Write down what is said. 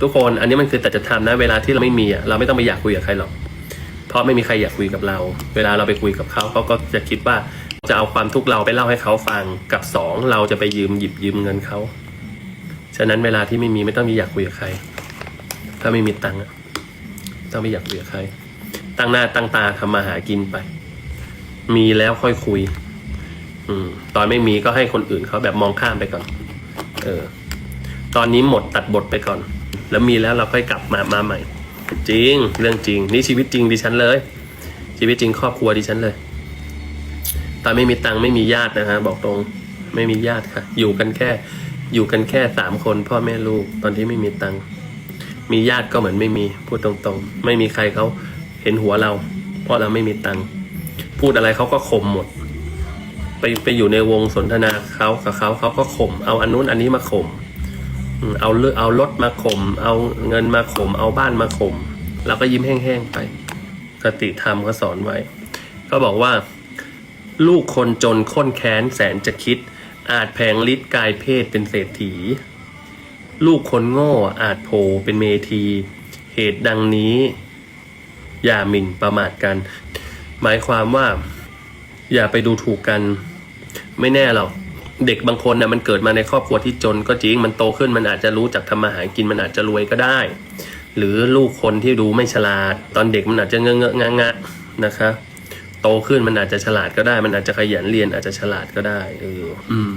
ทุกคนอันนี้มันคือแต่จะทำนะ เวลาที่เราไม่มีอะเราไม่ต้องไปอยากคุยกับใครหรอก เพราะไม่มีใครอยากคุยกับเรา เวลาเราไปคุยกับเขาเขาก็จะคิดว่าจะเอาความทุกข์เราไปเล่าให้เขาฟังกับสองเราจะไปยืมหยิบยืมเงินเขาฉะนั้นเวลาที่ไม่มีไม่ต้องมีอยากคุยกับใคร ถ้าไม่มีตังค์อะต้องไม่อยากคุยกับใคร ตั้งหน้าตั้งตาทำมาหากินไป มีแล้วค่อยคุย อืม ตอนไม่มีก็ให้คนอื่นเขาแบบมองข้ามไปก่อน เออ ตอนนี้หมดตัดบทไปก่อน แล้วมีแล้วเราค่อยกลับมามาใหม่ จริงเรื่องจริง นี่ชีวิตจริงดิฉันเลย ชีวิตจริงครอบครัวดิฉันเลยตอนไม่มีตังค์ไม่มีญาตินะฮะบอกตรงไม่มีญาติค่ะ อยู่กันแค่ อยู่กันแค่สามคน พ่อแม่ลูกตอนที่ไม่มีตังค์มีญาติก็เหมือนไม่มีพูดตรงๆ ไม่มีใครเขาเห็นหัวเรา เพราะเราไม่มีตังค์พูดอะไรเขาก็ข่มหมด ไปไปอยู่ในวงสนทนาเขากับเขาเขาก็ข่มเอาอันนู้นอันนี้มาข่มอืม เอาเลือเอารถมาข่มเอาเงินมาข่มเอาบ้านมาข่มเราก็ยิ้มแห้งๆไปคติธรรมเขาสอนไว้เขาบอกว่า ลูกคนจนค้นแค้นแสนจะคิด อาจแผงฤทธิ์กายเพศเป็นเศรษฐี ลูกคนโง่อาจโผเป็นเมธีเหตุดังนี้ อย่าหมิ่นประมาทกัน หมายความว่า อย่าไปดูถูกกัน ไม่แน่หรอก เด็กบางคนนะ่ะมันเกิดมาในครอบครัวที่จนก็จริงมันโตขึ้นมันอาจจะรู้จักทำมาหากินมันอาจจะรวยก็ได้ หรือลูกคนที่ดูไม่ฉลาด ตอนเด็กมันอาจจะเงอะเงอะงะงะนะคะโตขึ้นมันอาจจะฉลาดก็ได้ มันอาจจะขยันเรียนอาจจะฉลาดก็ได้เอออืม